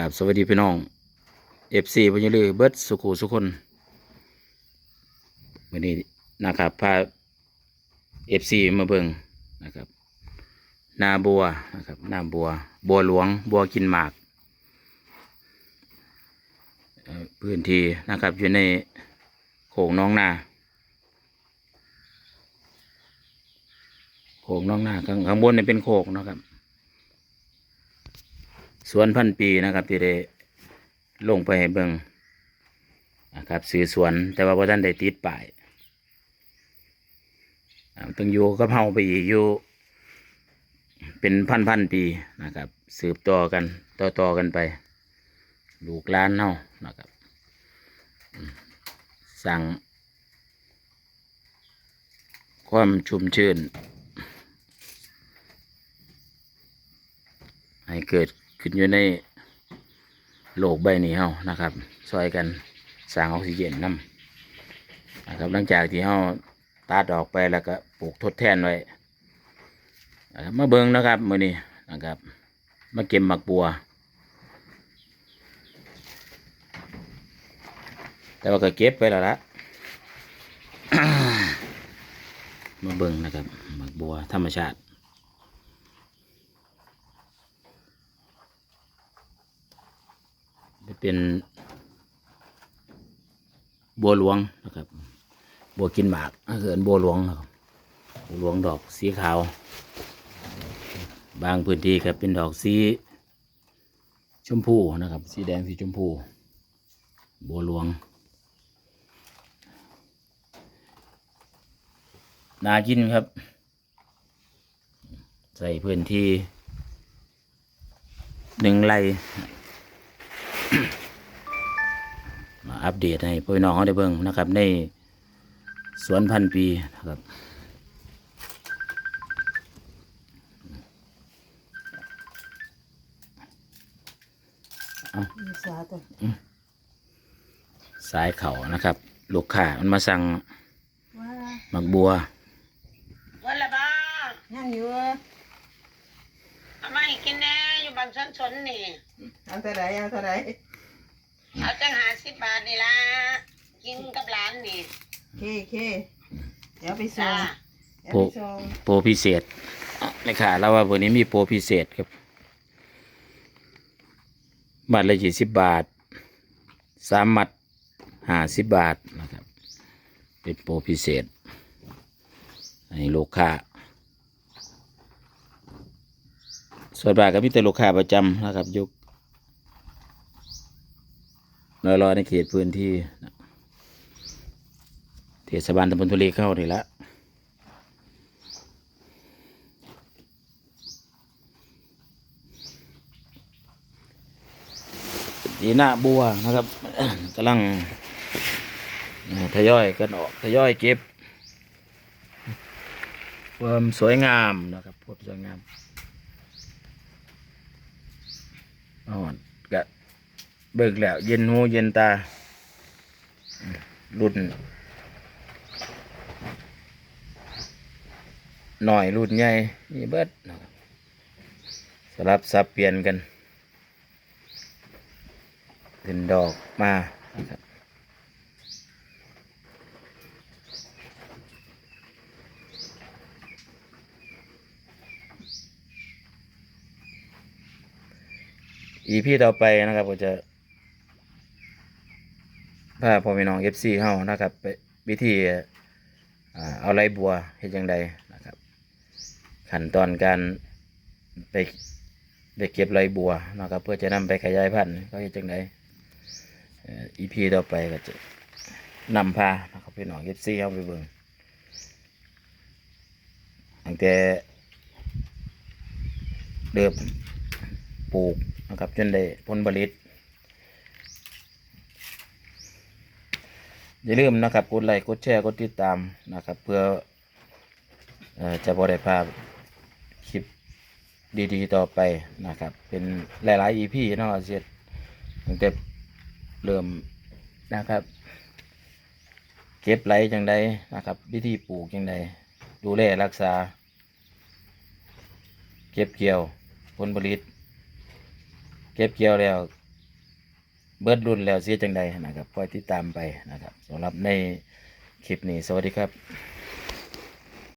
กับสวัสดีพี่น้องเอฟซีพญลือเบิร์ดสุขุสุคนวันนี้นะครับพาเอฟซีมาเบิงนะครับ นาบัวนะครับนาบัว บัวหลวง บัวกินหมาก พื้นที่นะครับอยู่ในโขงน้องนาโขงน้องนาข้างบนเนี่ยเป็นโขกนะครับ สวนพันปีนะครับ ที่ได้ลงไปให้เบิงนะครับซื้อสวนแต่ว่าพอท่านได้ติดป้ายต้องอยู่กับเฮาไปอีกอยู่ เป็นพันพันๆปีนะครับ สืบต่อกันต่อต่อกันไป ลูกล้านเฮานะครับสั่งความชุ่มชื่น ให้เกิด ขึ้นอยู่ในโลกใบนี้เฮานะครับซอยกันสร้างออกซิเจนนำนะครับหลังจากที่เฮาตัดออกไปแล้วก็ปลูกทดแทนไว้นะครับมาเบิ่งนะครับมื้อนี้นะครับ มาเก็บหมักบัว แต่ว่าก็เก็บไปแล้วละมาเบิ่งนะครับหมักบัวธรรมชาติ จะเป็น บัวหลวงนะครับ บัวกินหมากเหินบัวหลวงนะครับบัวหลวงดอกสีขาว บางพื้นที่ครับเป็นดอกสีชมพูนะครับ สีแดงสีชมพู บัวหลวงนากินครับ ใส่พื้นที่หนึ่งไร่ มาอัปเดตให้พี่น้องเขาได้เบิ่งนะครับ ในสวนพันปีนะครับมีสาตัวสายเขานะครับ ลูกค้ามันมาสั่งว่าหมักบัววันละบ้ายังอยู่เอามาให้กินแน่อยู่ บางชนชนนี่เอาเท่าไรเอาเท่าไรเอาจังหาสิบบาทนี่ละกินกับหลานนี่เคเคเดี๋ยวไปส่จ้างเดี๋ยวไปส่งโปรพิเศษอะไม่ค่ะแล้วว่าวันนี้มีโปรพิเศษครับบัตรละยี่สิบบาท สามมัดห้าสิบบาทนะครับ เป็นโปรพิเศษให้ลูกค้า ส่วนบาทก็มีแต่ลูกค้าประจำนะครับยุครอยรอในเขตพื้นที่เทศบาลตำบลทุเรเข้านี่ละดีหน้าบัวนะครับกำลังทยอยกันออกทยอยเก็บ ความสวยงามนะครับความสวยงาม อ่อนกะเบิกแล้ว เย็นหูเย็นตารุ่นหน่อยรุ่นใหญ่นี่เบิดนะครับสลับสับเปลี่ยนกันเป็นดอกมานะครับ อีพีต่อไปนะครับก็จะพาพ่อพี่น้องเอฟซีเข้านะครับไปวิธีเอาไรบัวเห็นยังไงนะครับ ขั้นตอนการไปไปเก็บไรบัวนะครับ เพื่อจะนำไปขยายพันธุ์เขาเห็นจังไดอีพีต่อไปก็จะนำพานะครับพี่น้องเอฟซีเข้าไปเบิ่งตั้งแต่เริ่มปลูก นะครับ จนได้ผลผลิต อย่าลืมนะครับกดไลค์กดแชร์กดติดตามนะครับ เพื่ออจะบริภาพคลิปดีๆ ต่อไปนะครับ เป็นหลายๆ EP เนาะเสียตั้งแต่เริ่มนะครับ เก็บไหลจังใดนะครับ วิธีปลูกจังใดดูแลรักษา เก็บเกี่ยวผลผลิต เก็บเกี่ยวแล้ว เบิดรุ่นแล้วเสียจังใดนะครับคอยติดตามไปนะครับสำหรับในคลิปนี้ สวัสดีครับ